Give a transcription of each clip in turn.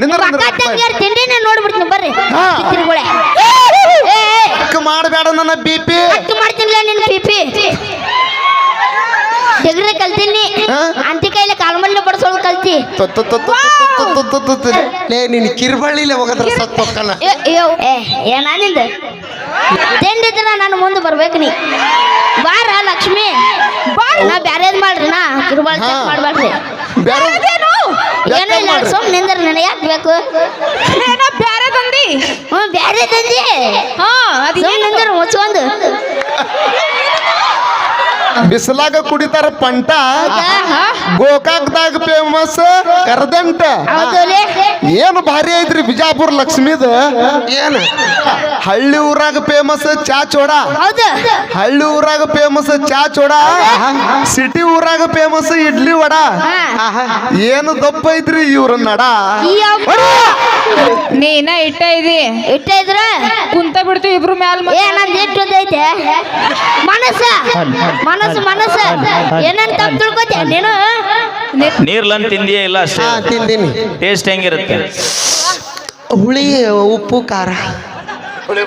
ತಿಂಡಿನ ನೋಡ್ಬಿಡ್ತೀನಿ ಬರ್ರಿ ಹಾ. ಚಿತ್ರಗಳೇ ಮಾಡಬೇಡ ನನ್ನ ಬಿ ಪಿ. ಅಕ್ಕ ಮಾಡ್ತೀನಿಲ್ಲ ನಿನ್ನ ಪಿಪಿ ಡಿಗ್ರಿ ಕಲ್ತೀನಿ. ಹಾ? ಅಂತಿ ಕೈಲಿ ಕಾಲ್ಮಲ್ಲೆ ಬಡ್ಸೋದು ಕಲ್ತಿ. ಲೇ ನಿನ್ ಕಿರ್ಬಳ್ಳಿಲೆ ಹೋಗದ್ರ ಸತ್ ಹೊಕ್ಕನ ಏ, ಅಯ್ಯೋ, ಏ ಏನಾನಿಂದ ತಿಂಡಿದ್ರ ನಾನು ಮುಂದೆ ಬರ್ಬೇಕು ನೀ. ಬಾರ ಲಕ್ಷ್ಮಿ. ನಾ ಬ್ಯಾರೇದ್ ಮಾಡ್ರಿ ನಾ. ಕಿರುಬಾಳ್ ಚೆಕ್ ಹಾ. ಮಾಡ್ಬೇಡ್ರಿ ಬ್ಯಾರೆ ಏನೋ ಇಲ್ಲ ಸುಮ್ ನಿಂದ್ರ ನನಗೆ ಯಾಕೆ ಬೇಕು? ಏನೋ ಬ್ಯಾರೆ ತಂದಿ ಹ್ಞೂ ಬ್ಯಾರೆ ತಂದಿ ಹಾ ಅದು ಸುಮ್ ನಿಂದ್ರ ಮುಚ್ಕೊಂದು ಬಿಸಿಲಾಗ ಕುಡಿತಾರ ಪಂಟ? ಗೋಕಾಕ್ದಾಗ ಫೇಮಸ್ ಕರದಂಟ. ಏನು ಭಾರಿ ಐತ್ರಿ ಬಿಜಾಪುರ ಲಕ್ಷ್ಮೀದ? ಏನ? ಹಳ್ಳಿ ಊರಾಗ ಫೇಮಸ್ ಚಾ ಚೋಡ. ಹಳ್ಳಿ ಊರಾಗ ಫೇಮಸ್ ಚಾ ಚೋಡ. ಸಿಟಿ ಊರಾಗ ಫೇಮಸ್ ಇಡ್ಲಿ ವಡ. ಆಹಾ ಏನು ದಪ್ಪ ಐತ್ರಿ ಇವ್ರ ನಡ. ನೀನ ಇಟ್ಟ ಇದಿ. ಇಟ್ಟ ಇದ್ರ? ಕುಂತ ಬಿಡ್ತೀವಿ ಇಬ್ರು ಮ್ಯಾಲ ಮನಸ್ಸ ಮನಸ್ಸು ಮನಸ್ಸು. ಏನಂತ ತಪ್ಪು ತಿಳ್ಕೊತೀಯ ನೀನು? ನೀರ್ಲನ್ ತಿಂದಿಯೇ ಇಲ್ಲ ಅಷ್ಟೇ. ಹಾ ತಿಂದೀನಿ. ಟೇಸ್ಟ್ ಹೆಂಗಿರುತ್ತೆ? ಹುಳಿ ಉಪ್ಪು ಖಾರ.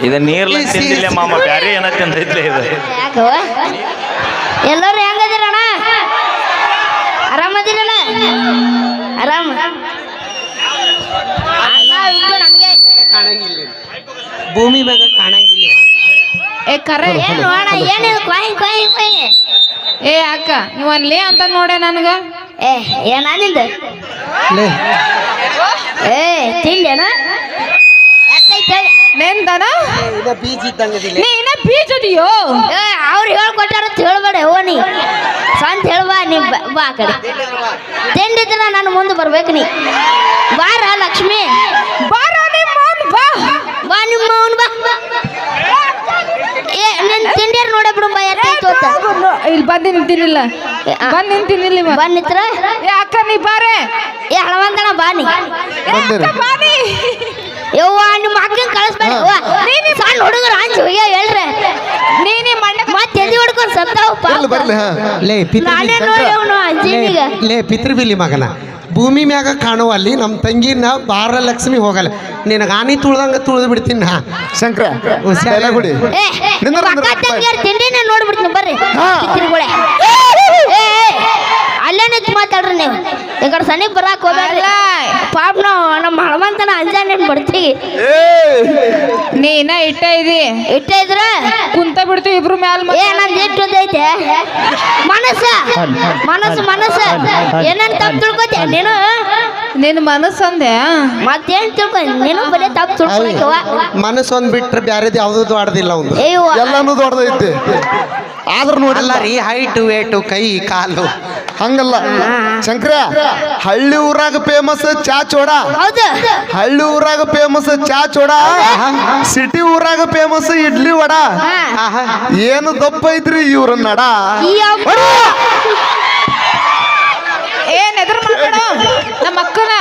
ಇದು ನೀರ್ಲನ್ ತಿಂದಿಲ್ಲ ಮಾಮ ಬ್ಯಾರೆ ಏನ ತಿಂದಿದ್ಲೆ ಇದು. ಯಾಕವ ಎಲ್ಲರೂ ಹೆಂಗದಿರಣ್ಣ ಆರಾಮದಿರಲ್ಲ ಆರಾಮ? ಅಣ್ಣ ಇಟ್ಟು ನಮಗೆ ಕಾಣಂಗಿಲ್ಲ. ಭೂಮಿ ಬಗ್ಗೆ ಕಾಣಂಗಿಲ್ಲ. ಏ ಕರೆ. ಏನು ನೋಡ. ಏನಿದು? ಕೊಯ್ ಕೊಯ್ ಕೊಯ್ ಏ ಅಕ್ಕ ಇವನ್ಲೇ ಅಂತ ನೋಡೆ ನನಗ? ಏ ಏನಾನಿಂದ ಲೇ. ಏ ತಿಂದೇನ ಎಷ್ಟೈತೆ ಹೇಳಿ ನೆಂದನ? ಇದ ಬೀಜ ಇದ್ದಂಗದಿಲ್ಲ ನೀ ಇನ್ನ ಬೀಜದಿಯೋ ಏ ಅವ್ರು ಹೇಳ್ಕೊಟ್ಟಾರ ಅಂತ ಹೇಳ್ಬೇಡ ಓ ನೀ. ಸಂತ ಹೇಳ್ಬಾ ನೀ ಬ- ಬಾ ಆ ಕಡೆ. ತಿಂಡಿದ್ರ ನಾನು ಮುಂದೆ ಬರ್ಬೇಕು ನೀ. ಬಾರ ಲಕ್ಷ್ಮಿ. ಬಾರ ನಿಮ್ಮ ಅವ್ನ್ ಬಾ. ಬಾ ನಿಮ್ಮ ಬಾ. ತಿಂಡಿಯರ್ ನೋಡ ಬಿಡು ಇಲ್ಲಿ ಬಂದು ನಿಂತಿನಿಲ್ಲ ಬಂದು ನಿಂತಿನಿಲ್ಲ ಇವ. ಬಂದಿತ್ರ ಏ ಅಕ್ಕ ನೀ ಬಾರೆ. ಏ ಹಳವಂತಣ ಬಾ ನೀ. ಏ ಅಕ್ಕ ಬಾನಿ ಯವ್ವ ನಿಮ್ಮ ಅಕ್ಕನ ಕಳಿಸ್ಬೇಡ. ಯವ್ವ. ಸಣ್ಣ ಹುಡುಗರು ಹಂಚಿ ಹೋಗ್ಯಾವ ಹೇಳ್ರಿ. ನೀ ನೀ ಮಣ್ಣ ಮತ್ತೆ ಎದಿ ಹೊಡ್ಕೊಂಡು ಸತ್ತಾವಪ್ಪ ಬರ್ಲಿ ಹಾ? ಲೇ ನಾನೇ ಪಿತೃ ಬಿಲಿ ಲೇ ಮಗನ. ಭೂಮಿ ಮ್ಯಾಗ ಕಾಣುವ ಅಲ್ಲಿ ನಮ್ಮ ತಂಗಿನ ಬಾರ ಲಕ್ಷ್ಮಿ ಹೋಗಲ್ಲ. ನಿನಗೆ ಆನಿ ತುಳ್ದಂಗ ತುಳಿದು ಬಿಡ್ತೀನಿ ನಾ. ಶಂಕರ ತಿಂಡಿನ ನೋಡ್ಬಿಡ್ತೀನಿ ಬರ್ರಿ ಹಾ. ಚಿತ್ರಗಳೇ ಏ ಅಲ್ಲೇ ನಿಂತು ಮಾತಾಡ್ರಿ ನೀವು. ಈ ಕಡೆ ಸನಿಗ್ ಬರಾಕ್ ಹೋಗಲ್ಲ. ಪಾಪ ನಾವು ನಮ್ಮ ಹಳಮಂತನ ಅಂಜಾನೆ ಬರ್ತೀವಿ? ಏ ನೀನ ಇಟ್ಟ ಇದಿ. ಇಟ್ಟ ಇದ್ರ? ಕುಂತ ಬಿಡ್ತೀವಿ ಇಬ್ರು ಮ್ಯಾಲ ಏ ನಂದು ಇಟ್ಟು ಐತೆ? ಮನಸ್ಸ. ಮನಸ್ಸು ಮನಸ್ಸು. ಏನೇನ್ ತಪ್ಪು ತಿಳ್ಕೊತೀಯ ನೀನು? ನಿನ್ನ ಮನಸ್ಸಂದೆ ಮತ್ತೇನ್ ತಿಳ್ಕೊ ನೀನು ಬರೀ ತಪ್ಪು ತಿಳ್ಕೊಳಕವ ಮನಸ್ಸು ಒಂದ್ ಬಿಟ್ರೆ ಬ್ಯಾರೇದು ಯಾವ್ದು ಆಡದಿಲ್ಲ ಒಂದು ಅಯ್ಯೋ ಎಲ್ಲಾನು ದೊಡ್ಡದೈತಿ ಆದ್ರೂ ನೋಡಲ್ಲ ಅಲ್ಲ ರೀ ಹೈಟ್ ವೇಟು ಕೈ ಕಾಲು. ಹಂಗಲ್ಲ. ಶಂಕರ ಹಳ್ಳಿ ಊರಾಗ ಫೇಮಸ್ ಚಾ ಚೋಡ. ಹೌದು. ಹಳ್ಳಿ ಊರಾಗ ಫೇಮಸ್ ಚಾ ಚೋಡ. ಸಿಟಿ ಊರಾಗ ಫೇಮಸ್ ಇಡ್ಲಿ ವಡ. ಆಹಾ ಏನು ದಪ್ಪ ಐತ್ರಿ ಇವ್ರ ನಡ. ನಮ್ಮ ಅಕ್ಕನ.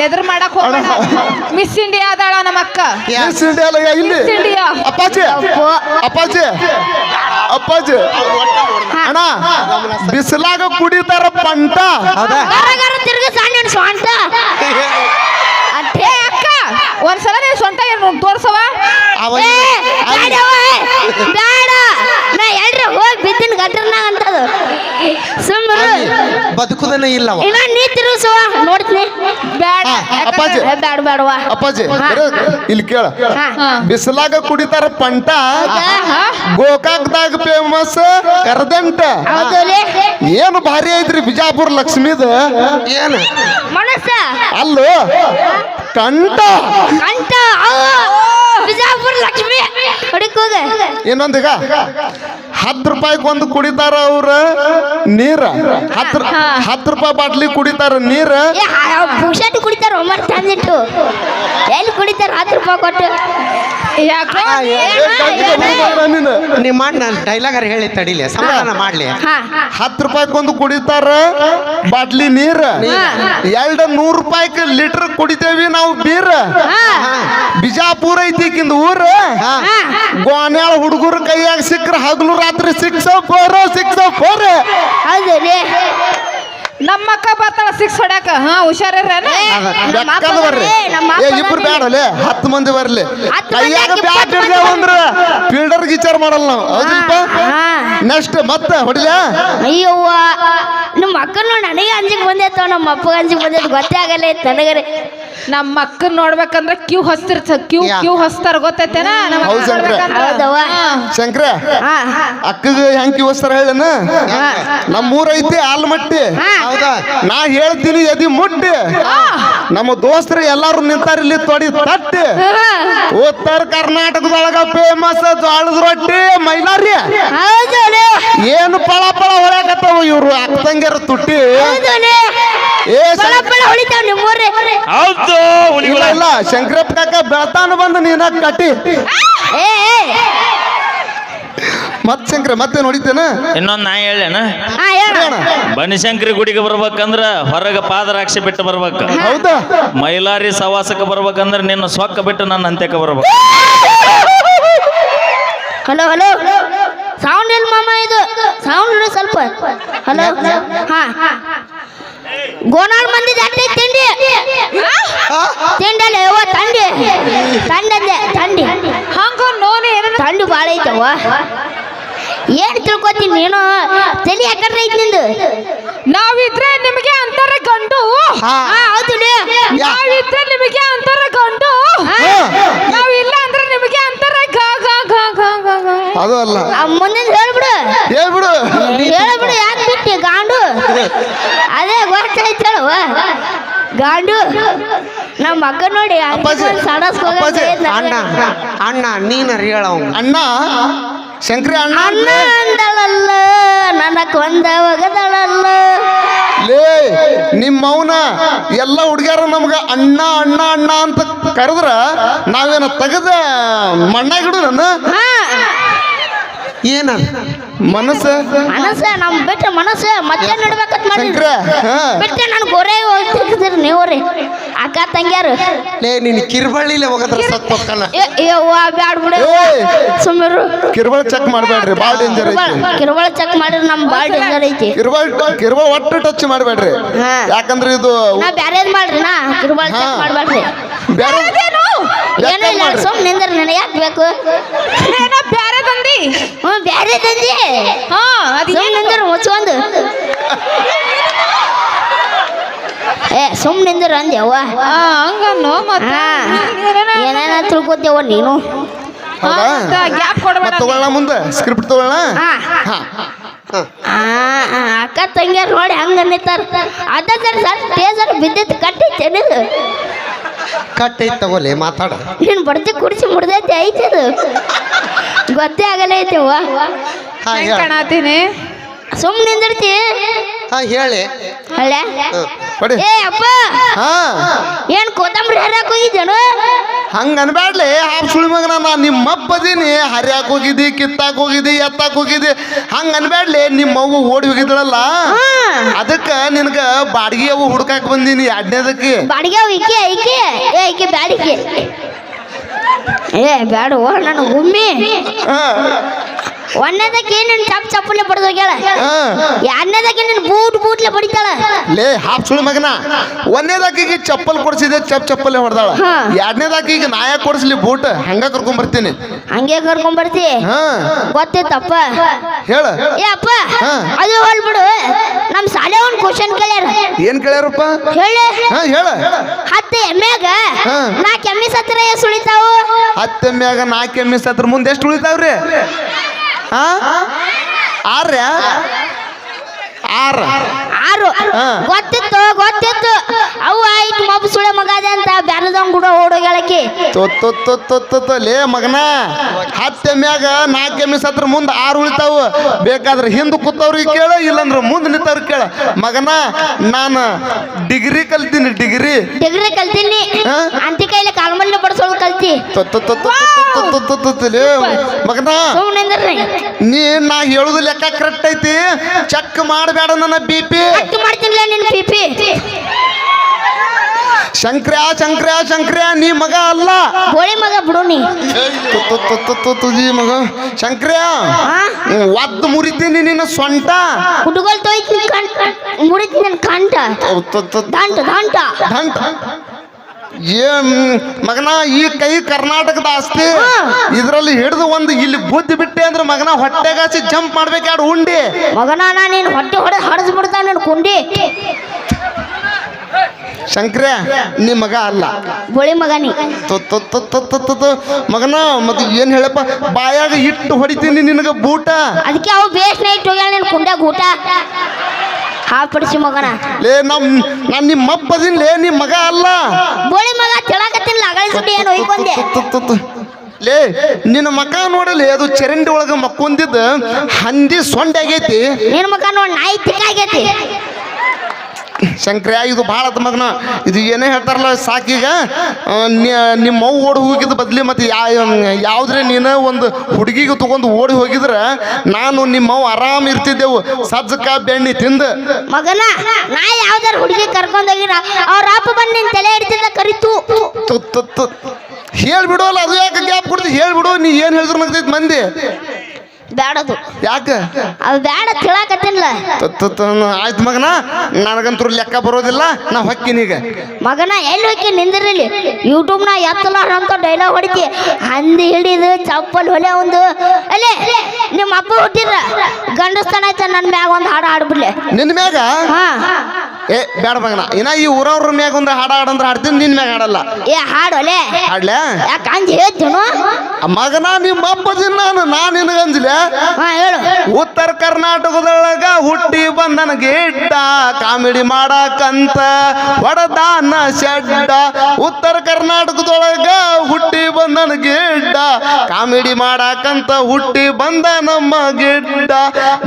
ನೆದರ್ ಮಾಡಕ್ ಹೋಗೋಣ. ಮಿಸ್ ಇಂಡಿಯಾ ಅದಾಳ ನಮ್ಮ ಅಕ್ಕ. ಮಿಸ್ ಇಂಡಿಯಾ ಅಲ್ಲ, ಇಲ್ಲಿ? ಮಿಸ್ ಇಂಡಿಯಾ ಅಪ್ಪಾಜಿ. ಅಪ್ಪೋ. ಅಪ್ಪಾಜಿ. ಅಪ್ಪಾಜಿ. ಅಣ್ಣ ಬಿಸಿಲಾಗ ಕುಡಿತಾರ ಪಂಟ. ತಿರ್ಗಿ ಸಣ್ಣ ಸ್ವಂತ ಏ ಅಕ್ಕ ಒಂದ್ಸಲ ನೀನ್ ಸ್ವಂತ ಏನು ತೋರ್ಸವ ಬೇಡ ನಾ ಎಲ್ರಿ ಹೋಗಿ ಬಿದ್ದಿನ ಗಟ್ರನಾಗ ಅಂತದು. ಸುಮ್ಮರು ಬದುಕುದನೇ ಇಲ್ಲವ. ಇನ್ನ ನೀ ತಿರುಗಿಸುವ ನೋಡ್ತೀನಿ. ಬ್ಯಾಡ. ಹಾ, ಅಪ್ಪಾಜಿ. ಏ, ಬ್ಯಾಡ ಬ್ಯಾಡವ್ವ. ಅಪ್ಪಾಜಿ ಹಾ. ಇಲ್ಲಿ ಕೇಳ. ಬಿಸಿಲಾಗ ಕುಡಿತಾರ ಪಂಟ? ಗೋಕಾಕ್ದಾಗ ಫೇಮಸ್ ಕರದಂಟ. ಏನು ಭಾರಿ ಐತ್ರಿ ಬಿಜಾಪುರ ಲಕ್ಷ್ಮೀದ? ಏನು? ಮನಸ್ಸ? ಅಲ್ಲೋ ಕಂಟ ಕಂಟ ಅವ್ವ, ಬಿಜಾಪುರ ಲಕ್ಷ್ಮಿ. ಹೊಡಿಕ್ ಹೋಗ ಇನ್ನೊಂದೀಗ? ಹತ್ತು ರೂಪಾಯಿಗೆ ಒಂದು ಕುಡಿತಾರ ಅವ್ರ ನೀರ. ಹತ್ತು ಹತ್ತು ರೂಪಾಯಿ ಬಾಟ್ಲಿ ಕುಡಿತಾರ ನೀರ. ಪುಷಟ್ ಕುಡಿತಾರ ಒಮ್ಮರ್ ತಂದಿಟ್ಟು ಎಲ್ಲಿ ಕುಡಿತಾರ ಹತ್ತು ರೂಪಾಯಿ ಕೊಟ್ಟು? ಯಾಕೋ? ಮಾಡಿ ನಾನು ಡೈಲಾಗ್ ಡೈಲಾಗರ್ ಹೇಳಿ ತಡಿಲೆ ಸಮಾಧಾನ ಮಾಡ್ಲಿ. ಹಾ ಹತ್ತು ರೂಪಾಯಿಗೊಂದು ಕುಡಿತಾರ? ಬಾಟ್ಲಿ ನೀರ? ಎರಡು ನೂರು ರೂಪಾಯಿಗೆ ಲೀಟರ್ ಕುಡಿತೇವಿ ನಾವು ಬೀರ್? ಬಿಜಾಪುರ ಬಿಜಾಪುರ ಐತಿಕಿಂದ ಊರ? ಗೋನ್ಯಾಳ ಹುಡುಗರ ಕೈಯಾಗ ಸಿಕ್ಕ್ರ ಹಗಲು ರಾತ್ರಿ ಸಿಕ್ಸ ಫೋರ್ ಸಿಕ್ಸ ಫೋರ್ ನಮ್ಮ ಅಕ್ಕ ಬರ್ತಾಳ ಸಿಕ್ಸ್ ಹೊಡ್ಯಾಕ. ಹಾ ಹುಷಾರೇನ ಇಬ್ರು ಬ್ಯಾಡ ಲೇ ಹತ್ತು ಮಂದಿ ಬರ್ಲಿ. ಕೈಯಾಗ ಬ್ಯಾಟ್ ಹಿಡ್ದೇವ ಅಂದ್ರ ಫೀಲ್ಡರ್ ವಿಚಾರ ಮಾಡಲ್ಲ ನಾವು. ನೆಕ್ಸ್ಟ್ ಮತ್ತೆ ಹೊಡಿಲ? ಅಯ್ಯವ್ವ ನಮ್ಮ ಅಕ್ಕನ ನನಗೆ ಅಂಜಿಗೆ ಬಂದೈತೋ ನಮ್ಮ ಅಪ್ಪಗೆ ಅಂಜಿಗೆ ಬಂದೈತೆ. ಗೊತ್ತೇ ಆಗಲ್ಲ ತನಗರೆ ನಮ್ಮ ಅಕ್ಕ ನೋಡ್ಬೇಕಂದ್ರ ಕ್ಯೂ ಹೊಸ್ತಿರ್ತ ಕ್ಯೂ ಕ್ಯೂ ಹಸ್ತಾರ ಗೊತ್ತೈತೆ ನಮ್ಮ ಹೌದ್ ಶಂಕ್ರ. ಹಾ, ಹಾ. ಅಕ್ಕಗ ಹೆಂಗ್ ಕಿವಸ್ತಾರ ಹೇಳನ? ನಮ್ಮ ಐತಿ ಆಲ್ಮಟ್ಟಿ. ಹೌದಾ? ನಾ ಹೇಳ್ತೀನಿ ಎದಿ ಮುಟ್ಟಿ. ನಮ್ಮ ದೋಸ್ತರು ಎಲ್ಲಾರು ನಿಂತಾರ ಇಲ್ಲಿ ತೊಡಿ ತಟ್ಟಿ. ಉತ್ತರ ಕರ್ನಾಟಕದೊಳಗ ಫೇಮಸ್ ಜ್ವಾಳದ ರೊಟ್ಟಿ ಮೈಲಾರಿ. ಏನು ಪಳ ಪಳ ಹೊಳ್ಯಾಕತ್ತಾವ ಇವ್ರು? ಅಕ್ಕ ತಂಗಿಯರು ತುಟ್ಟಿ ಏ ಶಂಕ್ರ. ನಿಮ್ಮ ಇಲ್ಲ ಶಂಕರಪ್ಪ ಕಾಕ ಬೆಳತಾನ ಬಂದು ನೀನ ಕಟ್ಟಿ. ಮತ್ ಶಂಕರ ಮತ್ತೆ ನೋಡಿದ್ದೇನ? ಇನ್ನೊಂದು ನಾ ಹೇಳೇನ ಬನಿಶಂಕರಿ ಗುಡಿಗೆ ಬರ್ಬೇಕಂದ್ರ ಹೊರಗ ಪಾದರಾಕ್ಷಿ ಬಿಟ್ಟು ಬರ್ಬೇಕು. ಹೌದಾ? ಮೈಲಾರಿ ಸವಾಸಕ್ಕೆ ಬರ್ಬೇಕಂದ್ರ ನಿನ್ನ ಸೊಕ್ಕ ಬಿಟ್ಟು ನನ್ನ ಅಂತ್ಯಕ್ಕೆ ಬರ್ಬೇಕು. Hello hello. ಸೌಂಡ್ ಇಲ್ಲ ಮಾಮ ಇದು? ಸೌಂಡ್ ಸ್ವಲ್ಪ. ಹಲೋ. ಹಾ. ಗೋನಾಳ್ ಮಂದಿ ಜಟ್ಟಿ ತಿಂಡಿ. ತಿಂಡಲ್ಲ ಯವ್ವ ತಂಡಿ. ತಂಡಂದೆ ತಂಡಿ. ಹಂಗ ನೋನೆ ತಂಡು ಭಾಳ ಐತವ್ವ. ಏನ್ ತಿಳ್ಕೊತೀನಿ ನೀನು? ತಲೆ ಯಾಕಂದ್ರೆ ಐತಿ ನಿಂದು? ನಾವಿದ್ರೆ ನಿಮಗೆ ಅಂತಾರ ಗಂಡು. ಹೌದು ನಾವಿದ್ರೆ ನಿಮಗೆ ಅಂತಾರ ಗಂಡು. ನಾವಿಲ್ಲ ಅಂದ್ರೆ ನಿಮಗೆ ಅಂತ ಅದು ಅಲ್ಲ ಮುಂದಿನ ಹೇಳ್ಬಿಡು ಹೇಳ್ಬಿಡು ಹೇಳ್ಬಿಡು ಯಾಕೆ ಬಿಟ್ಟಿ ಗಾಂಡು ಅದೇ ಗೊತ್ತಾಯ್ತಲ್ವ ಗಾಂಡು ನಮ್ಮ ಅಕ್ಕ ನೋಡಿ ಸಡಸ್ಕೋಗ ಅಣ್ಣ ಅಣ್ಣ ನೀನ ಹೇಳ ಅಣ್ಣ ಶಂಕರಿ ಅಣ್ಣ. ಅಂದಳಲ್ಲ ನನಕ್ ಒಂದ ಒಗದಳಲ್ಲ. ಲೇ ನಿಮ್ಮ ಮೌನ ಎಲ್ಲ ಹುಡುಗ್ಯಾರ ನಮ್ಗೆ ಅಣ್ಣ ಅಣ್ಣ ಅಣ್ಣ ಅಂತ ಕರೆದ್ರ ನಾವೇನ ತೆಗೆದ ಮಣ್ಣಾಗ ಹಿಡಿದ್ರನ್ನ ಏನ? ಮನಸ್ಸ? ಮನಸ್ಸ ನಮ್ ಬಿಟ್ಟ ಮನಸ್ಸ ಮತ್ತೆ ನಡ್ಬೇಕಂತ ಮಾಡಿದ್ರೆ? ಬಿಟ್ಟೆ ನಾನು ಗೊರೆ ಹೋಗ್ತಿದ್ದೀರಿ ನೀವ್ರಿ. ಅಕ್ಕ ತಂಗ್ಯಾರು. ಲೇ ನಿನ್ ಕಿರ್ಬಳ್ಳಿಲೆ ಹೋಗದ್ರ ಸತ್ ಪಕ್ಕನ. ಸುಮ್ಮರು ಚೆಕ್ ಮಾಡಬೇಡ್ರಿ ಬಾಳ ಡೇಂಜರ್ ಐತಿ. ಕಿರ್ಬಳ ಚೆಕ್ ಮಾಡಿದ್ರೆ ನಮ್ ಭಾಳ ಡೇಂಜರ್ ಐತಿ. ಕಿರ್ಬಳ್ ಕಿರ್ಬಳ್ ಒಟ್ಟು ಟಚ್ ಮಾಡ್ಬೇಡ್ರಿ. ಯಾಕಂದ್ರೆ ಇದು ನಾ ಬ್ಯಾರೇದ್ ಮಾಡ್ರಿ ನಾ ಕಿರ್ಬಳ ಚೆಕ್ ಮಾಡ್ಬೇಡ್ರಿ. ಬ್ಯಾರೆ ಏನು ಇಲ್ಲ ಸುಮ್ಮನೆ ನಿಂದ್ರೆ ನನಗೆ ಯಾಕೆ ಬೇಕು? ಏನೋ ಬ್ಯಾರೆ ತಂದಿ ಹ್ಞೂ ಬ್ಯಾರೆ ತಂದಿ ಹಾಂ ಅದು ಏನು ಏ ಸುಮ್ಮನೆ ನಿಂದ್ರ ಅಂದೇವ ಹಂಗನ್ನು ಮತ್ತೆ ಏನೇನ ತಿಳ್ಕೊತೇವ ನೀನು? ತಗೊಳ್ಳೋಣ ಮುಂದೆ ಸ್ಕ್ರಿಪ್ಟ್ ತಗೊಳ್ಳೋಣ ಅಕ್ಕ ತಂಗಿಯರ್ ನೋಡಿ ಹಂಗ ನಿಂತಾರ ಅದ ಸರ್ ಸರ್ ಟೇಸರ್ ಬಿದ್ದಿತ್ತು ಕಟ್ಟಿತ್ತೇನೆ ಕಟ್ಟೈತೆ ತಗೋಲಿ ಮಾತಾಡ. ನೀನು ಬಡ್ತಿ ಕುಡಿಸಿ ಮುಡ್ದೈತೆ ಐತೆ ಅದು ಗೊತ್ತೇ ಆಗಲ್ಲ ಐತೆವ್ವ. ಕಾಣತೀನಿ ಸುಮ್ಮನೆ ನಿಂದಿರ್ತಿ ಹೇಳಿ. ಅಲ್ಲೇ? ಏ ಅಪ್ಪ! ಹಾ. ಏನ್ ಕೊತ್ತಂಬರಿ ಹರಿಯಾಕ್ ಹೋಗಿದ್ದೇನು? ಹಂಗ ಅನ್ಬ್ಯಾಡ್ಲಿ. ಹಾಪ್ ಸುಳಿ ಮಗನ ನಾ ನಿಮ್ಮ ಅಪ್ಪದೀನಿ ಹರಿಯಾಕ್ ಹೋಗಿದ್ದಿ ಕಿತ್ತಾಕ್ ಹೋಗಿದ್ದಿ ಎತ್ತಾಕ್ ಹೋಗಿದ್ದಿ. ಹಂಗ ಅನ್ಬ್ಯಾಡ್ಲಿ ನಿಮ್ಮ ಅವ್ವ ಓಡಿ ಹೋಗಿದ್ಳಲ್ಲ? ಅದಕ್ಕ ನಿನಗೆ ಬಾಡಿಗೆ ಅವು ಹುಡ್ಕಾಕ್ ಬಂದೀನಿ ಎರಡನೇದಕ್ಕೆ. ಬಾಡಿಗೆ ಅವ್ ಐಕಿ ಏ ಇಕ್ಕಿ ಬ್ಯಾಡಿಕೆ ಏ ಬ್ಯಾಡ ನನಗೆ ಒಮ್ಮೆ ಒಂದನೇದಕ್ಕೆ ನಿನ್ನ ಚಪ್ ಚಪ್ಪಲೆ ಬಡದು ಹೋಗ್ಯಾಳ? ಎರಡನೇದಕ್ಕೆ ನಿನ್ನ ಬೂಟ್ ಬೂಟ್ಲೆ ಬಡಿತಾಳ? ಲೇ ಹಾಫ್ ಸುಳಿ ಮಗನ. ಒಂದನೇದಾಕಿಗೆ ಚಪ್ಪಲ್ ಕೊಡಿಸಿದೆ ಚಪ್ ಚಪ್ಪಲೆ ಹೊಡೆದಾಳ. ಎರಡನೇದಾಕಿಗೆ ನಾಯ ಕೊಡಿಸ್ಲಿ ಬೂಟ್ ಹಂಗ ಕರ್ಕೊಂಡ್ ಬರ್ತೀನಿ. ಹಂಗೆ ಕರ್ಕೊಂಡ್ ಬರ್ತಿ? ಗೊತ್ತಿತ್ತಪ್ಪ ಹೇಳ. ಏ ಅಪ್ಪ ಅದು ಹೋಲ್ ಬಿಡು. ನಮ್ ಸಾಲೆ ಒಂದ್ ಕ್ವಶನ್ ಕೇಳ್ಯಾರ. ಏನ್ ಕೇಳ್ಯಾರಪ್ಪ? ಹೇಳಿ. ಹೇಳ. ಹತ್ತು ಎಮ್ಮೆಗ ನಾಲ್ಕು ಎಮ್ಮೆ ಸತ್ರ ಸುಳಿತಾವು. ಹತ್ತು ಎಮ್ಮೆಗ ನಾಲ್ಕು ಕೆಮ್ಮಿ ಸತ್ರ ಮುಂದೆ ಎಷ್ಟು ಉಳಿತಾವ್ರಿ? ಆರ್ಯ? ಆರ್ ಆರ್ ಗೊತ್ತಿತ್ತು ಗೊತ್ತಿತ್ತು ಅವು ಆಯ್ತು ಮಬ್ ಸುಳೆ ಮಗ ಅದೆ ಅಂತ ಬ್ಯಾರದಂಗ್ ಕೂಡ ಓಡೋಗಳಕ್ಕೆ ಲೇ ಮಗನ ಹತ್ತೆ ಮ್ಯಾಗ ನಾಲ್ಕು ಎಮ್ಮಿ ಹತ್ರ ಮುಂದೆ ಆರು ಉಳಿತಾವ ಬೇಕಾದ್ರೆ ಹಿಂದೆ ಕೂತವ್ರಿಗೆ ಕೇಳ ಇಲ್ಲಂದ್ರ ಮುಂದೆ ನಿಂತವ್ರಿಗೆ ಕೇಳ ಮಗನ ನಾನು ಡಿಗ್ರಿ ಕಲ್ತೀನಿ ಡಿಗ್ರಿ ಡಿಗ್ರಿ ಕಲ್ತೀನಿ ಅಂತ ಕೈಲಿ ಕಾಲ್ಮಲ್ಲಿ ಬಡಿಸೋದು ಕಲ್ತಿ ಮಗನ ನೀ ನಾ ಹೇಳುದು ಲೆಕ್ಕ ಕರೆಕ್ಟ್ ಐತಿ ಚೆಕ್ ಮಾಡಬೇಡ ನನ್ನ ಬಿಪಿ ಪಿಪಿ. ಶಂಕ್ರ ಶಂಕ್ರ ಶಂಕ್ರ ನೀ ಮಗ ಅಲ್ಲ. ಹೋಳಿ ಮಗ ಬಿಡು ನೀ. ತುಜಿ ಮಗ. ಶಂಕ್ರ ಒದ್ದು ಮುರಿತೀನಿ ನಿನ್ನ ಸೊಂಟ ಹುಡುಗಲ್ ತೋಯ್ತೀನಿ ಮುರಿತೀನಿ ನನ್ನ ನನ್ ಕಂಠ ದಂಟ ದಂಟ. ದಂಟ. ಏನ್ ಮಗನ ಈ ಕೈ ಕರ್ನಾಟಕದ ಆಸ್ತಿ? ಇದ್ರಲ್ಲಿ ಹಿಡಿದು ಒಂದು ಇಲ್ಲಿ ಬುದ್ಧಿ ಬಿಟ್ಟೆ ಅಂದ್ರೆ ಮಗನ ಹೊಟ್ಟೆಗಾಸಿ ಜಂಪ್ ಮಾಡ್ಬೇಕು ಯಾರು ಉಂಡಿ? ಮಗನ ನಾ ನೀನ್ ಹೊಟ್ಟೆ ಹೊಡೆ ಹಡದ್ ಬಿಡ್ತಾನೆ ನನ್ ಕುಂಡಿ. ಶಂಕ್ರ ನಿಮ್ಮ ಮಗ ಅಲ್ಲ. ಬೋಳಿ ಮಗನಿ ನೀ. ಮಗನ ಮತ್ತೆ ಏನ್ ಹೇಳಪ್ಪ? ಬಾಯಾಗ ಇಟ್ಟು ಹೊಡಿತೀನಿ ನಿನಗ ಬೂಟ. ಅದಕ್ಕೆ ಅವು ಬೇಸ್ ನೈಟ್ ಹೋಗ್ಯಾಳ ನಿನ್ ಕುಂಡ ಊಟ ಹಾಪಡಿಸಿ ಮಗನ. ಲೇ ನಮ್ ನಾನ್ ನಿಮ್ಮ ಅಪ್ಪದಿನ್ ಲೇ ನಿಮ್ ಮಗ ಅಲ್ಲ. ಬೋಳಿ ಮಗ ತಿಳಕತ್ತಿಲ್ಲ ಅಗಳ ಏನು ಹೊಯ್ಕೊಂಡೆ ತು- ತು- ತು. ಲೇ ನಿನ್ನ ಮಕ ನೋಡಲಿ ಅದು ಚರಂಡಿ ಒಳಗ ಮಕ್ಕೊಂದಿದ್ದ ಹಂದಿ ಸೊಂಡೆ ಆಗೈತಿ ನಿನ್ ಮಗ ನೋಡ್ ನಾಯಿ ತಿಕ್ಕಾಗೈತಿ. ಶಂಕ್ರ್ಯ ಇದು ಭಾಳ ಆತ ಮಗನ. ಇದು ಏನೇ ಹೇಳ್ತಾರಲ್ಲ ಸಾಕೀಗ ನಿಮ್ಮ ಅವು ಓಡಿ ಹೋಗಿದ್ದ ಬದ್ಲಿ ಮತ್ತೆ ಯಾ ಯಾವ್ದ್ರೆ ನೀನು ಒಂದು ಹುಡುಗಿಗೆ ತಗೊಂಡು ಓಡಿ ಹೋಗಿದ್ರೆ ನಾನು ನಿಮ್ಮವ್ ಆರಾಮ್ ಇರ್ತಿದ್ದೆವು. ಸಜ್ಜಕ ಬೆಣ್ಣಿ ತಿಂದು. ಮಗನ ನಾ ಯಾವ್ದಾರ ಹುಡುಗಿ ಕರ್ಕೊಂಡೋಗಿರ ಅವ್ರ ಅಪ್ಪ ಬಂದು ನಿನ್ನ ತಲೆ ಹಿಡ್ತಿದ್ದ ಕರಿತು. ತುತ್ತು ಹೇಳ್ಬಿಡೋಲ್ಲ ಅದು ಯಾಕೆ ಗ್ಯಾಪ್ ಕೊಡ್ತಿ? ಹೇಳ್ಬಿಡು ನೀ ಏನು ಹೇಳಿದ್ರು ನಗ್ತೈತಿ ಮಂದಿ. ಬ್ಯಾಡದು. ಯಾಕೆ? ಅದು ಬ್ಯಾಡ ತಿಳಕತ್ತಿಲ್ಲ ಆಯ್ತು ಮಗನ ನನಗಂತೂ ಲೆಕ್ಕ ಬರೋದಿಲ್ಲ ನಾ ಹೊಕ್ಕಿನೀಗ ಮಗನ ಎಲ್ಲಿ ಹೋಗಿ ನಿಂದಿರಲಿ? ಯೂಟ್ಯೂಬ್ ನಾ ಎತ್ತಲ ಅಂತ ಡೈಲಾಗ್ ಹೊಡಿತಿ. ಹಂದಿ ಹಿಡಿದು ಚಪ್ಪಲ್ ಹೊಲೆ ಒಂದು. ಅಲ್ಲೇ ನಿಮ್ಮ ಅಪ್ಪ ಹುಟ್ಟಿದ್ರ? ಗಂಡಸ್ತನ ಆಯ್ತ ನನ್ನ ಮ್ಯಾಗ ಒಂದು ಹಾಡು ಹಾಡ್ಬಿಡ್ಲೆ. ನಿನ್ನ ಮ್ಯಾಗ? ಹಾ. ಏ ಬೇಡ ಮಗನ ಇನ್ನ ಈ ಊರವ್ರ ಮ್ಯಾಗ ಒಂದು ಹಾಡ ಹಾಡಂದ್ರೆ ಹಾಡ್ತೀನಿ ನಿನ್ನ ಮ್ಯಾಗ ಹಾಡಲ್ಲ. ಏ ಹಾಡು ಒಲೆ. ಹಾಡ್ಲ? ಯಾಕೆ ಹಂಗೆ ಹೇಳ್ತೀನು? ಮಗನ ನಿಮ್ಮ ಅಪ್ಪಜಿ ನಾನು ನಾನು ನಿನಗಂಜಲೆ ಉತ್ತರ ಕರ್ನಾಟಕದೊಳಗ ಹುಟ್ಟಿ ಬಂದನ ಗಿಡ್ಡ ಕಾಮಿಡಿ ಮಾಡಾಕಂತ ಹೊಡದಾನ ಶೆಡ್ಡ. ಉತ್ತರ ಕರ್ನಾಟಕದೊಳಗ ಹುಟ್ಟಿ ಬಂದನ ಗಿಡ್ಡ ಕಾಮಿಡಿ ಮಾಡಾಕಂತ ಹುಟ್ಟಿ ಬಂದ ನಮ್ಮ ಗಿಡ್ಡ.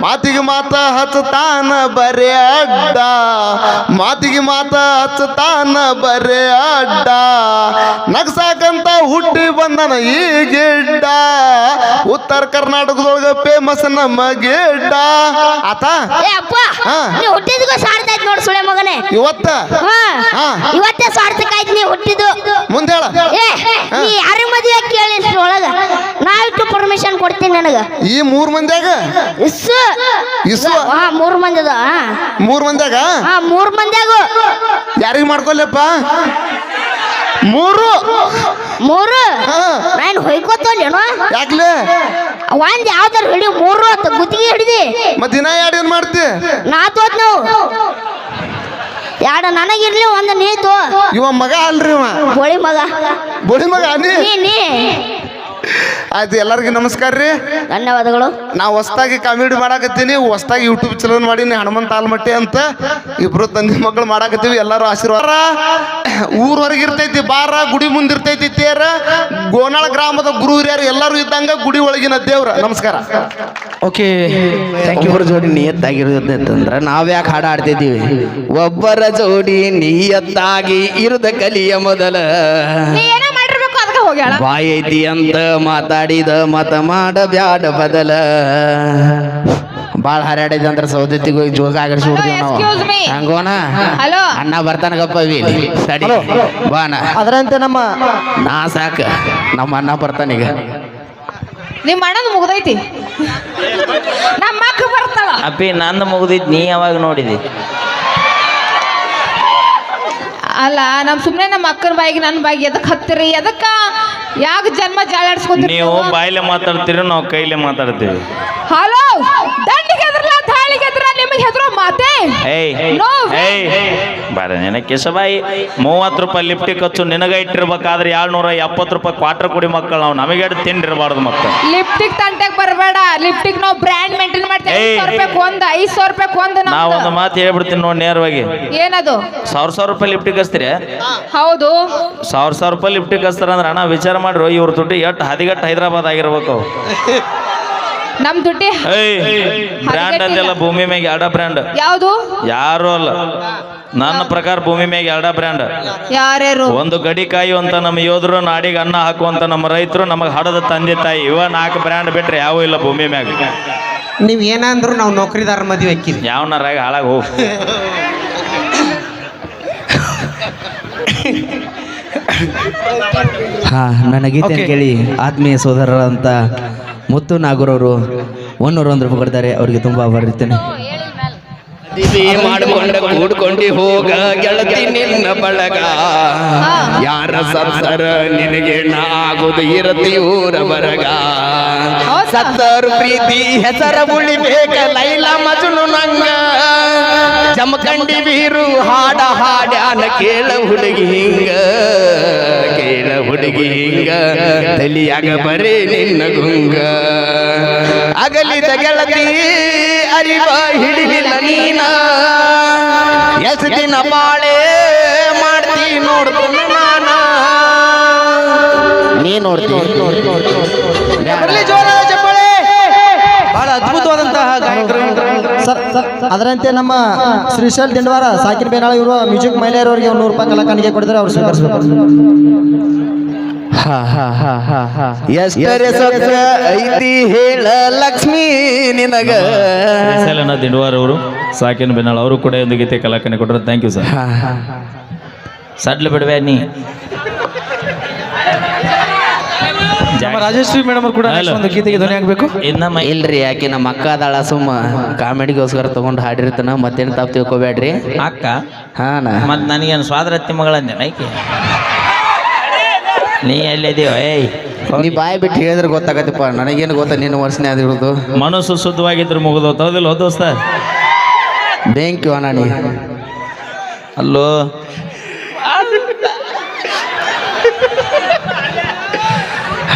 ಮಾತಿಗೆ ಮಾತ ಹಚ್ಚತಾನ ಬರೇ ಅಡ್ಡ. ಮಾತಿಗೆ ಮಾತ ಹಚ್ಚತಾನ ಬರೇ ಅಡ್ಡ. ನಗ್ಸಾಕಂತ ಹುಟ್ಟಿ ಬಂದನ ಈ ಗಿಡ್ಡ. ಉತ್ತರ ಕರ್ನಾಟಕದೊಳಗ ಫೇಮಸ್ ನಮ್ಮ ಗಿಡ್ಡ. ಆತ? ಏ ಅಪ್ಪ ಹಾ. ನೀ ಹುಟ್ಟಿದ್ಗೂ ಸಾರ್ಥ ಆಯ್ತು ನೋಡು ಸುಳೆ ಮಗನೇ. ಇವತ್ತ. ಇವತ್ತೇ ಸಾರ್ಥಕ ಆಯ್ತು ನೀ ಹುಟ್ಟಿದ್ದು. ಮುಂದೆ ಹೇಳ. ಏ ನೀ ಯಾರ ಮದುವೆ ಕೇಳಿ ಒಳಗ? ಇಟ್ಟು ಪರ್ಮಿಷನ್ ಕೊಡ್ತೀನಿ ನನಗ. ಈ ಮೂರ್ ಮಂದ್ಯಾಗ? ಇಸ್ಸು. ಇಸ್ಸು? ಹಾ ಮೂರ್ ಮಂದಿದ ಮೂರ್ ಮಂದ್ಯಾಗ? ಹಾ ಮೂರ್ ಮಂದಿಯಾಗು. ಯಾರಿಗ್ ಮಾಡ್ಕೊಲ್ಲಪ್ಪ ಮೂರು. ಮೂರು. ನಾನು ಹೊಯ್ಕೋತಲ್ಲೇನೋ ಯಾಕ್ಲೆ? ಒಂದ್ ಯಾವ್ದಾರು ಹಿಡಿ ಮೂರು ಅಂತ ಗುತ್ತಿಗೆ ಹಿಡಿದಿ. ಮತ್ತೆ ದಿನ ಎರಡು ಏನ್ ಮಾಡ್ತಿ? ನಾ ತೋತ್ ನಾವು. ಯಾಡ ನನಗಿರ್ಲಿ ಒಂದು ನೀತು ಇವ ಮಗ ಅಲ್ರಿ ಇವ. ಬೋಳಿ ಮಗ. ಬೋಳಿ ಮಗ ನೀ? ನೀ ನೀ. ಆಯ್ತು ಎಲ್ಲರಿಗೂ ನಮಸ್ಕಾರ ರೀ. ಧನ್ಯವಾದಗಳು. ನಾ ಹೊಸ್ದಾಗಿ ಕಾಮಿಡಿ ಮಾಡಾಕತ್ತೀನಿ ಹೊಸ್ದಾಗಿ ಯೂಟ್ಯೂಬ್ ಚಲನ್ ಮಾಡೀನಿ ಹನುಮಂತ ಆಲ್ಮಟ್ಟಿ ಅಂತ ಇಬ್ರು ತಂದೆ ಮಕ್ಕಳು ಮಾಡಾಕತ್ತೀವಿ ಎಲ್ಲರೂ ಆಶೀರ್ವಾದ. ಊರವರೆಗೆ ಇರ್ತೈತಿ ಬಾರ ಗುಡಿ ಮುಂದೆ ಇರ್ತೈತಿ ತೇರ ಗೋನಾಳ ಗ್ರಾಮದ ಗುರು ಹಿರಿಯರು ಎಲ್ಲರೂ ಇದ್ದಂಗ ಗುಡಿ ಒಳಗಿನ ದೇವ್ರ. ನಮಸ್ಕಾರ. ಓಕೆ ಒಬ್ಬರ ಜೋಡಿ ನಿಯತ್ತಾಗಿರೋದು ಅಂತಂದ್ರೆ ನಾವ್ ಯಾಕೆ ಹಾಡು ಆಡ್ತಿದ್ದೀವಿ ಒಬ್ಬರ ಜೋಡಿ ನಿಯತ್ತಾಗಿ ಇರದ ಕಲಿಯ ಮೊದಲ ನೀ ಏನೋ ಮಾಡಿರ್ಬೇಕು ಅದಕ್ಕೆ ಹೋಗ್ಯಾಳ? ಬಾಯಿ ಐತಿ ಅಂತ ಮಾತಾಡಿದ ಮತ ಮಾಡ ಬ್ಯಾಡ ಬದಲ. ಬಾಳ ಹರಡಿದ ಅಂದ್ರೆ ಸೌದತ್ತಿಗೆ ಹೋಗಿ ಜೋಗ ಆಗಿಡ್ಸಿ ಬಿಡ್ತೀವಿ ನಾವು. ಹಲೋ ಅಣ್ಣ ಬರ್ತಾನ ಗಪ್ಪ ತಡಿ ಬಾನ ಅದರಂತೆ ನಮ್ಮ ನಾ ಸಾಕ. ನಮ್ಮ ಅಣ್ಣ ಬರ್ತಾನೀಗ ನಿಮ್ಮ ಅಣ್ಣನ ಮುಗ್ದೈತಿ? ನಮ್ಮ ಬರ್ತಾಳ. ಅಪ್ಪಿ ನಂದು ಮುಗ್ದಿದ್ ನೀ ಯಾವಾಗ ನೋಡಿದಿ? ಅಲ್ಲ ನಮ್ ಸುಮ್ನೆ ನಮ್ಮ ಅಕ್ಕನ ಬಾಯಿಗೆ ನನ್ನ ಬಾಯಿಗೆ ಎದಕ್ ಹತ್ತಿರಿ? ಎದಕ್ಕ? ಯಾಕೆ ಜನ್ಮ ಜಾಳಾಡ್ಸ್ಕೊಂತೀರಿ ನೀವು ಬಾಯಿಲೆ ಮಾತಾಡ್ತೀರಿ ನಾವು ಕೈಲೆ ಮಾತಾಡ್ತೀವಿ. ಹಲೋ ನಿಮಗೆ ಹೆದರೋ ಮಾತೆ? ಏಯ್ ನೋ ಏಯ್ ಬಾರ ನಿನ ಕಿಸಬಾಯಿ ಮೂವತ್ತು ರೂಪಾಯಿ ಲಿಫ್ಟಿ ಖರ್ಚು ನಿನಗ ಇಟ್ಟಿರ್ಬೇಕಾದ್ರೆ ಏಳ್ನೂರ ಎಪ್ಪತ್ತು ರೂಪಾಯಿ ಕ್ವಾರ್ಟರ್ ಕುಡಿ ಮಕ್ಕಳು ನಾವು. ನಮಗೆ ತಿಂಡಿರಬಾರ್ದು ಮತ್ತೆ ಲಿಪ್ಟಿಕ್ ತಂಟೆಗೆ ಬರಬೇಡ. ಲಿಪ್ಟಿಕ್ ನಾವು ಬ್ರ್ಯಾಂಡ್ ಮೇಂಟೈನ್ ಮಾಡ್ತೀವಿ. ಏಯ್. ಐದು ಸಾವಿರ ರೂಪಾಯಿ ಒಂದ್ ಐದು ಸಾವಿರ ರೂಪಾಯಿ ಒಂದ್ ನಾ ನಮ್ದು. ಒಂದು ಮಾತು ಹೇಳ್ಬಿಡ್ತೀನಿ ನೋಡಿ ನೇರವಾಗಿ. ಏನದು? ಸಾವಿರ ಸಾವಿರ ರೂಪಾಯಿ ಲಿಫ್ಟಿ ಹಚ್ತೀರಿ? ಹೌದು. ಸಾವಿರ ಸಾವಿರ ರೂಪಾಯಿ ಲಿಫ್ಟಿ ಹಚ್ತಾರ ಅಂದ್ರೆ ಅಣ್ಣ ವಿಚಾರ ಮಾಡ್ರು. ಇವ್ರ ದುಡ್ಡು ಎಷ್ಟು ಹದಿಗಟ್ಟು ಹೈದರಾಬಾದ್ ಆಗಿರ್ಬೇಕು. ನಮ್ ದುಡ್ಡಿ ಬ್ರ್ಯಾಂಡ್ ಅಂದೆಲ್ಲ ಭೂಮಿ ಮ್ಯಾಗ ಎರಡ ಬ್ರ್ಯಾಂಡ್ ಯಾವುದು? ಯಾರು ಅಲ್ಲ. ನನ್ನ ಪ್ರಕಾರ ಭೂಮಿ ಮ್ಯಾಗ ಎರಡ ಬ್ರ್ಯಾಂಡ್ ಯಾರ್ಯಾರು? ಒಂದು ಗಡಿ ಅಂತ ನಮ್ಮ ಯೋಧರು ನಾಡಿಗೆ ಅನ್ನ ಹಾಕುವಂತ ನಮ್ಮ ರೈತರು ನಮಗೆ ಹಡದ ತಂದೆ ತಾಯಿ ಇವ ನಾಲ್ಕು ಬ್ರ್ಯಾಂಡ್ ಬಿಟ್ರೆ ಯಾವ ಇಲ್ಲ ಭೂಮಿ ಮ್ಯಾಗ. ನೀವ್ ಏನಂದ್ರು ನಾವು ನೌಕರಿದಾರ ಮದುವೆ ಹಾಕಿದ್ವಿ ಯಾವನಾರಾಗ ಹಾಳಾಗ ಹೋಗ್. ಹಾ ನನ್ನ ಗೀತೆ. ಕೇಳಿ ಆತ್ಮೀಯ ಸೋದರರಂತ ಮುತ್ತು ನಾಗೂರವರು ಒನ್ನೂರು ಒಂದು ರೂಪಾಯಿ ಕೊಡ್ತಾರೆ. ಅವರಿಗೆ ತುಂಬಾ ಬರುತ್ತೇನೆ ಮಾಡಿಕೊಂಡ ಕೂಡ್ಕೊಂಡು ಹೋಗ, ಗೆಳತಿ ನಿನ್ನ ಬಳಗ. ಯಾರ ಸತ್ಸರ ನಿನಗೆ ನಾಗುದು ಇರತಿ ಊರ ಬರಗ. ಸತ್ತರು ಪ್ರೀತಿ ಹೆಸರ ಉಳಿಬೇಕ ಲೈಲ ಮಜುನು ನಂಗ. ಜಮಖಂಡಿ ಬೀರು ಹಾಡ ಹಾಡ್ಯಾನ ಕೇಳ ಹುಡುಗಿ ಹಿಂಗ ಕೇಳ ಹುಡುಗಿ ಹಿಂಗ ತಲಿಯಾಗ ಬರೇ ನಿನ್ನ ಗುಂಗ. ಅಗಲಿದ ಗೆಳತಿ ಅರಿವ ಹಿಡಿದಿಲ್ಲ ನೀನ. ಎಸ್ ದಿನ ಬಾಳೆ ಮಾಡ್ತಿ ನೋಡ್ತೀನಿ ನಾನ. ನೀ ನೋಡ್ತಿ. ಬಹಳ ಅದ್ಭುತವಾದಂತಹ ಗಾಯಕರು ಸರ್ ಅದರಂತೆ ನಮ್ಮ ಶ್ರೀಶೈಲ್ ದಿಂಡವಾರ ಸಾಕಿನ ಬೇನಾಳ ಇವರು ಮ್ಯೂಸಿಕ್ ಮಹಿಳೆಯರವರಿಗೆ ಒಂದು ನೂರು ರೂಪಾಯಿ ಕಲಾಕಾಣಿಕೆ ಕೊಡಿದ್ರೆ ಅವ್ರು ಸ್ವೀಕರಿಸಬೇಕು. ಎಷ್ಟರೆ ಸೊಕ್ಕ ಐತಿ ಹೇಳ ಲಕ್ಷ್ಮೀ ನಿನಗ. ಶ್ರೀಶೈಲನ ದಿಂಡವಾರ ಅವರು ಸಾಕಿನ ಬೇನಾಳ ಅವರು ಕೂಡ ಒಂದು ಗೀತೆ ಕಲಾಕನೆ ಕೊಟ್ಟರು ಥ್ಯಾಂಕ್ ಯು ಸರ್ ಸಡ್ಲು ಬಿಡುವೆ ನೀ. ನಮ್ಮ ರಾಜಶ್ರೀ ಮೇಡಮ್ ಕೂಡ next. ಒಂದು ಗೀತೆಗೆ ಧ್ವನಿ ಆಗ್ಬೇಕು. ಇನ್ನ ಇಲ್ರಿ ಯಾಕೆ ನಮ್ಮ ಅಕ್ಕ ಅದಾಳ ಸುಮ್ಮ ಕಾಮಿಡಿಗೋಸ್ಕರ ತಗೊಂಡು ಹಾಡಿರ್ತಾನ ಮತ್ತೇನು ತಪ್ಪು ತಿಳ್ಕೊಬೇಡ್ರಿ ಅಕ್ಕ? ಹಾ ನಾ. ಮತ್ ನನಗೇನು ಸ್ವಾದ್ರತ್ತಿ ಮಗಳಂದೆ ಐಕೆ ನೀ ಎಲ್ಲಿದೀವ ಏಯ್. ನೀ ಬಾಯಿ ಬಿಟ್ಟು ಹೇಳಿದ್ರೆ ಗೊತ್ತಾಗತ್ತಪ್ಪ ನನಗೇನು ಗೊತ್ತಾ ನಿನ್ನ ವರ್ಷನೇ ಆದಿರೋದು ಮನಸ್ಸು ಶುದ್ಧವಾಗಿದ್ರು ಮುಗಿದು ಹೌದಿಲ್ಲ ಹೋ ದೋಸ್ತ? ಥ್ಯಾಂಕ್ ಯು ಅಣ್ಣ ನೀ. ಅಲ್ಲೋ?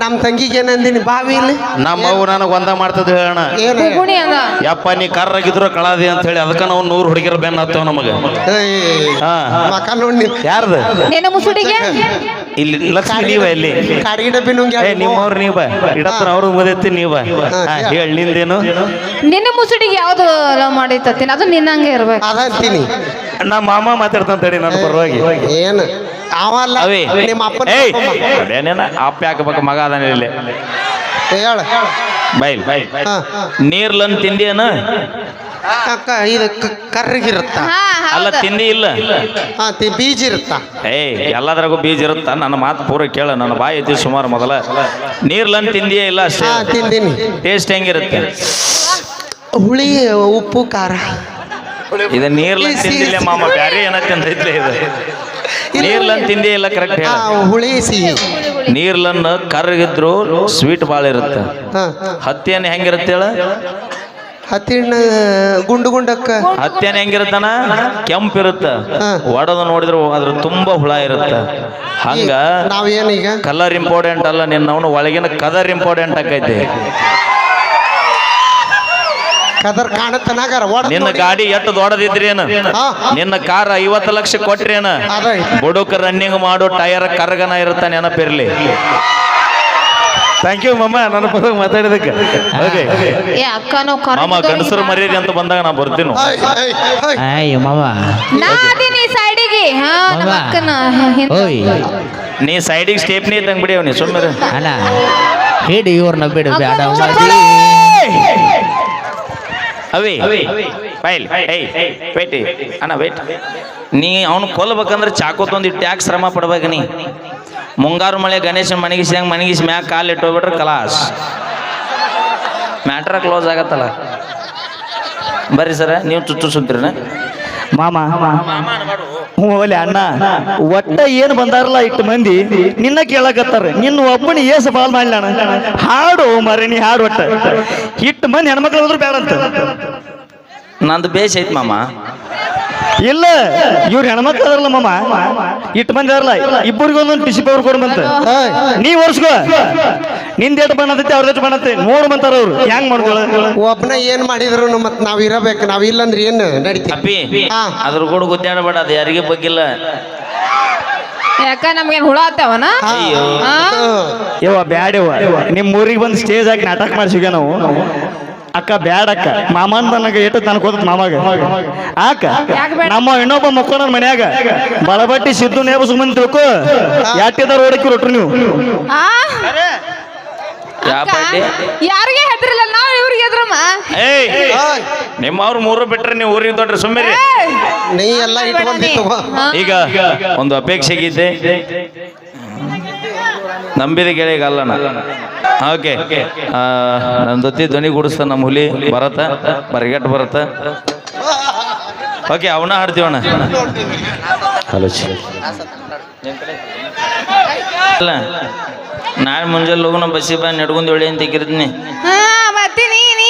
ನಮ್ಮ ತಂಗಿಗೆ ಏನಂದಿನಿ ಬಾವಿ ಇಲ್ಲಿ. ನಮ್ಮ ಅವು ನನಗೆ ಒಂದ ಮಾಡ್ತದ ಹೇಳೋಣ ಏನು ಗುಣಿ ಅದ. ಯಪ್ಪ ನೀ ಕರ್ರಾಗಿದ್ರು ಕಳಾದಿ ಅಂತ ಹೇಳಿ ಅದಕ್ಕ ನಾವು ನೂರು ಹುಡುಗಿರ ಬೆನ್ನ ಹತ್ತವ ನಮಗ. ಹಾ. ಮಕ ನೋಡಿ ನೀನು. ಯಾರ್ದು? ನಿನ್ನ ಮುಸುಡಿಗೆ? ಇಲ್ಲಿ ಲಕ್ಷ್ಮಿ ನೀವ ಇಲ್ಲಿ. ಕಾಡಿಗೆ ಡಬ್ಬಿ ನುಂಗಿ ಏ ನಿಮ್ಮವ್ರು ನೀವ. ಇಡತ್ರ ಅವ್ರು ಮುದೈತಿ ನೀವ. ಹೇಳ್ ನಿಂದೇನು? ನಿನ್ನ ಮುಸುಡಿಗೆ ಯಾವ್ದು ಲವ್ ಮಾಡಿತ್ತತ್ತೀನಿ ಅದು ನಿನ್ನಂಗೆ ಇರ್ಬೇಕು. ಅದ ಅಂತೀನಿ ನಮ್ಮ ಮಾಮ ಮಾತಾಡ್ತಾನೆ ತಡಿ ನನ್ನ ಪರವಾಗಿ. ಏನು? ಅವಲ್ಲ ಅವೇ. ನಿಮ್ಮ ಅಪ್ಪನ ಏಯ್. ಅದೇನೇನ? ಅಪ್ಪ ಹಾಕಬೇಕು ಮಗ ಅದಾನ ಇಲ್ಲಿ. ಹೇಳ. ಬೈಲ್. ನೀರ್ಲನ್ ತಿಂದಿಯನ ಅಕ್ಕ ಇದು ಕ- ಕರ್ರಗಿರುತ್ತ ಅಲ್ಲ ತಿಂದಿ ಇಲ್ಲ. ಹಾ ತಿ ಬೀಜ ಇರುತ್ತ? ಏಯ್ ಎಲ್ಲದ್ರಾಗೂ ಬೀಜ ಇರುತ್ತ? ನನ್ನ ಮಾತು ಪೂರ ಕೇಳ. ನನ್ನ ಬಾಯಿ ಐತಿ ಸುಮಾರು ಮೊದಲ. ನೀರ್ಲನ್ ತಿಂದಿಯೇ ಇಲ್ಲ ಅಷ್ಟೇ. ಹಾ ತಿಂದೀನಿ. ಟೇಸ್ಟ್ ಹೆಂಗಿರುತ್ತೆ? ಹುಳಿ ಉಪ್ಪು ಖಾರ. ಇದು ನೀರ್ಲನ್ ತಿಂದಿಲ್ಲ ಮಾಮ. ಬ್ಯಾರೆ ಏನ ತಿಂದೈತ್ಲೆ ಇದು. ನೀರ್ಲನ್ ತಿಂದೇ ಇಲ್ಲ ಕರೆಕ್ಟ್ ಹೇಳ. ಹುಳಿ ಸಿಹಿ. ನೀರ್ಲನ್ ಕರ್ಗಿದ್ರು ಸ್ವೀಟ್ ಭಾಳ ಇರುತ್ತೆ. ಹತ್ತಿಯನ್ನು ಹೆಂಗಿರುತ್ತೆ ಹೇಳ? ಹತ್ತಿಣ್ಣ ಗುಂಡು ಗುಂಡಕ್ಕ. ಹತ್ತಿಯನ್ನು ಹೆಂಗಿರುತ್ತಾನ ಕೆಂಪಿರುತ್ತ ಇರುತ್ತೆ. ಒಡದು ನೋಡಿದ್ರು ಅದ್ರ ತುಂಬಾ ಹುಳ ಇರುತ್ತೆ. ಹಂಗ ನಾವೇನೀಗ ಕಲರ್ ಇಂಪಾರ್ಟೆಂಟ್ ಅಲ್ಲ ನಿನ್ನವನು ಒಳಗಿನ ಕದರ್ ಇಂಪಾರ್ಟೆಂಟ್ ಆಕೈತಿ ಕದರ್ ಕಾಣತನಾಗಾರ ಓಡ ನಿನ್ನ ಗಾಡಿ ಎಷ್ಟು ದೊಡ್ಡದಿದ್ರಿ ಹಾ. ನಿನ್ನ ಕಾರ್ ಐವತ್ತು ಲಕ್ಷ ಕೊಟ್ರೇನ ಏನ? ಬುಡುಕ ರನ್ನಿಂಗ್ ಮಾಡೋ ಟೈರ್ ಕರ್ಗನ ಇರುತ್ತ ನೆನಪಿರ್ಲಿ. ಥ್ಯಾಂಕ್ ಯು ಮಮ್ಮ ನನ್ನ ಪದ ಮಾತಾಡಿದಕ್ಕೆ ಏ ಏ ಅಕ್ಕನೋ ಮಾಮ ಗಂಡಸರು ಮರ್ಯಾದೆ ಅಂತ ಬಂದಾಗ ನಾ ಬರ್ತೀನಿ. ಅಯ್ಯೋ ಮಾಮ. ನಾ ಅದೀನಿ ಸೈಡಿಗೆ ಹಾ ನಮ್ಮ ಮಾವ. ಅಕ್ಕನ. ಓಯ್. ನೀ ಸೈಡಿಗೆ ಸ್ಟೇಪ್ನಿ ಬಿಡಿ ಅವ್ನಿ ಸುಮ್ಮನೆ ಅಣ್ಣ ಹೇಳಿ ಇವ್ರನ್ನ ಬಿಡು ಬೇಡ ಅವೇ ಫೈಲ್ ಏಯ್ ವೇಟ್ ಅಣ್ಣ ವೇಟ್ ನೀ ಅವ್ನು ಕೊಲ್ಬೇಕಂದ್ರೆ ಚಾಕು ತಂದು ಟ್ಯಾಕ್ಸ್ ಶ್ರಮ ಪಡ್ಬೇಕು ನೀ? ಮುಂಗಾರು ಮಳೆ ಗಣೇಶನ ಮನಗಿಸಿ ಹಂಗೆ ಮನಗಿಸಿ ಮ್ಯಾಗ ಕಾಲು ಇಟ್ಟೋಗ್ಬಿಟ್ರೆ ಕಲಾಸ್. ಮ್ಯಾಟ್ರ ಕ್ಲೋಸ್ ಆಗತ್ತಲ್ಲ. ಬರ್ರಿ ಸರ ನೀವು ಚುಚ್ಚು ಸುತ್ತೀರನ ಮಾಮ ಹ್ಞೂ ಒಲೆ ಅಣ್ಣ. ಒಟ್ಟ ಏನು ಬಂದಾರಲ್ಲ ಇಟ್ಟು ಮಂದಿ? ನಿನ್ನ ಕೇಳಕತ್ತಾರ. ನಿನ್ನ ಒಬ್ಬನ ಏಸ ಬಾಲ್ ಮಾಡ್ಲಣ್ಣ ಹಾಡು ಮರೆ ನೀ ಹಾಡು ಒಟ್ಟ. ಇಟ್ಟು ಮಂದಿ ಹೆಣ್ಮಕ್ಳು ಹೋದ್ರು ಬೇಡಂತ. ನಂದು ಬೇಷ್ ಐತ್ ಮಾಮ. ಇಲ್ಲ ಇವ್ರ ಹೆಣ್ಮಕ್ಳು ಅದಾರಲ್ಲ ಮಾಮ. ಇಟ್ಟು ಮಂದಿ ಅದಾರಲ್ಲ ಇಬ್ಬರಿಗೆ ಒಂದೊಂದು ಟಿಸಿ ಪವರ್ ಕೊಡು ಬಂತ. ನೀ ಒರ್ಸ್ಕೋ ನಿಂದ ಎಷ್ಟು ಬಣ್ಣತೈತಿ ಎಟ್ ಎಷ್ಟು ನೋಡ್ ಬಂತಾರ ಅವ್ರು. ಹೆಂಗ್ ಮಾಡ್ಕೊಳ ಒಬ್ಬನ ಏನ್ ಮಾಡಿದ್ರು ಮತ್ ನಾವ್ ಇರಬೇಕು ನಾವ್ ಇಲ್ಲಂದ್ರೆ ಏನ್ ನಡೀತೀವಿ ಅಪ್ಪಿ ಹಾ. ಅದ್ರ ಕೂಡ ಗುದ್ದಾಡಬೇಡ ಅದು ಯಾರಿಗೆ ಬಗ್ಗಿಲ್ಲ ಯಾಕ ನಮ್ಗೇನ್ ಹುಳ ಆತವನ ಅಯ್ಯೋ. ಯವ್ವ ಬ್ಯಾಡವ್ವ ನಿಮ್ಮ ಊರಿಗೆ ಬಂದು ಸ್ಟೇಜ್ ಹಾಕಿ ನಾಟಕ ಮಾಡ್ಸಿಗ ನಾವು? ಅಕ್ಕ ಬ್ಯಾಡ ಅಕ್ಕ. ಮಾಮನ್ ನನಗೆ ಏಟ ತನಕ ಮಾಮಾಗ. ಆಕ? ನಮ್ಮ ಇನ್ನೊಬ್ಬ ಮಕ್ಕಳ ಮನ್ಯಾಗ ಬಳಬಟ್ಟಿ ಸಿದ್ದು ನೇಬ ಸುಮ್ಮನೆ ತಿಳ್ಕೊ ಯಾಟಿದಾರ ಓಡಕ್ಕಿ ರೊಟ್ರು ನೀವು. ಯಾರಿಗೆ ಹೆದ್ರಿಲ್ಲ? ನಾವು ಇವ್ರಿಗೆ ಹೆದ್ರಮ್ಮ ಏಯ್ ನಿಮ್ಮವ್ರು ಮೂರು ಬಿಟ್ರೆ ನೀವು ಊರಿಗೆ ದೊಡ್ಡ ಸುಮ್ಮಿರಿ ನೀ ಎಲ್ಲ ಇಟ್ಕೊಂಡಿ ತಗೋ ಈಗ ಒಂದು ಅಪೇಕ್ಷೆ ಗೀತೆ ನಂಬಿದ ಗೆಳೆಗಲ್ಲನ ಓಕೆ. ನನ್ನ ಜೊತೆ ಧ್ವನಿ ಗುಡಿಸ್ತ ನಮ್ಮ ಹುಲಿ ಬರತ್ತ ಬರಗಟ್ಟು ಬರತ್ತ. ಓಕೆ ಅವನ ಹಾಡ್ತೀವಣ್ಣ. ಹಲೋ ಅಲ್ಲ ನಾಳೆ ಮುಂಜಾನೆ ಹೋಗೋಣ ಬಸ್ಸಿ ಬಾ ನಡ್ಕೊಂಡು ಒಳ್ಳೆ ಅಂತ ಇಕ್ಕಿರ್ತೀನಿ ಹಾ ಬರ್ತೀನಿ. ನೀ